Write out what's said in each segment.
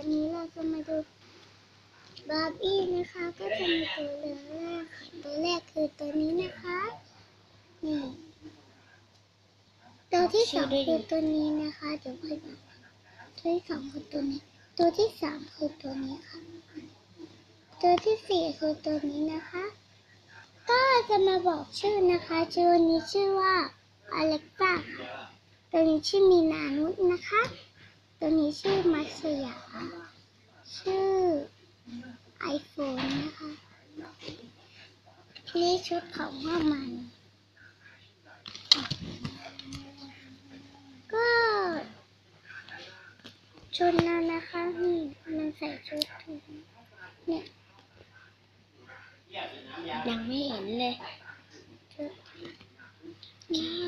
วันนี้เราจะมาดูบาร์บี้นะคะ ก็จะมีตัวเรืองแรกตัวแรกคือตัวนี้นะคะนี่ตัวที่สองคือตัวนี้นะคะเดี๋ยวค่อยบอกตัวที่สองคือตัวนี้ ตัวที่สามคือตัวนี้ค่ะ ตัวที่สี่คือตัวนี้นะคะ ก็จะมาบอกชื่อนะคะ ชื่อนี้ชื่อว่าอเล็กซ่าค่ะตัวนี้ชื่อมีนานุษนะคะ ตัวนี้ชื่อมัสยา ชื่อไอโฟนนะคะ นี่ชุดของพ่อมัน ก็ชุดนั้นนะคะนี่มันใส่ชุดถึงเนี่ยยังไม่เห็นเลยชุดนี้เอ้ย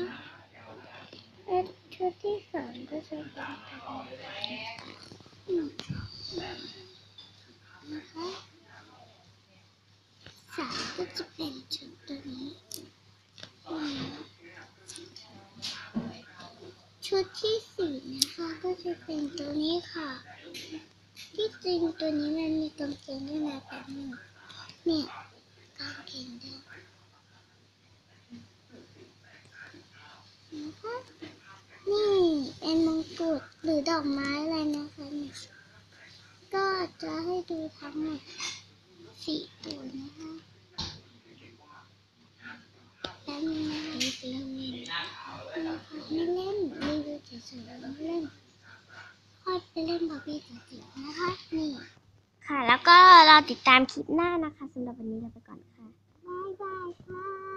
ชุดที่สองก็จะเป็นอืมนะคะสามก็จะเป็นชุดตัวนี้ ชุดที่สี่นะคะก็จะเป็นตัวนี้ค่ะ ที่จริงตัวนี้มันมีกางเกงด้วยนะแบบนี้เนี่ยกางเกงด้วยนะคะนี่เป็นมงกุฎห รือดอกไม้อะไรนะคะเนี่ยก็จะให้ดูทั้งหมดสี่ตัวนะคะแป๊บนึงนะคะรีวิวไม่เล่นรีวิวเฉยๆไม่เล่นค่อยไปเล่นบาร์บี้จริงๆนะคะนี่ค่ะ แล้วก็รอติดตามคลิปหน้านะคะสำหรับวันนี้เราไปก่อนค่ะบายบายค่ะสวัสดีค่ะบายค่ะ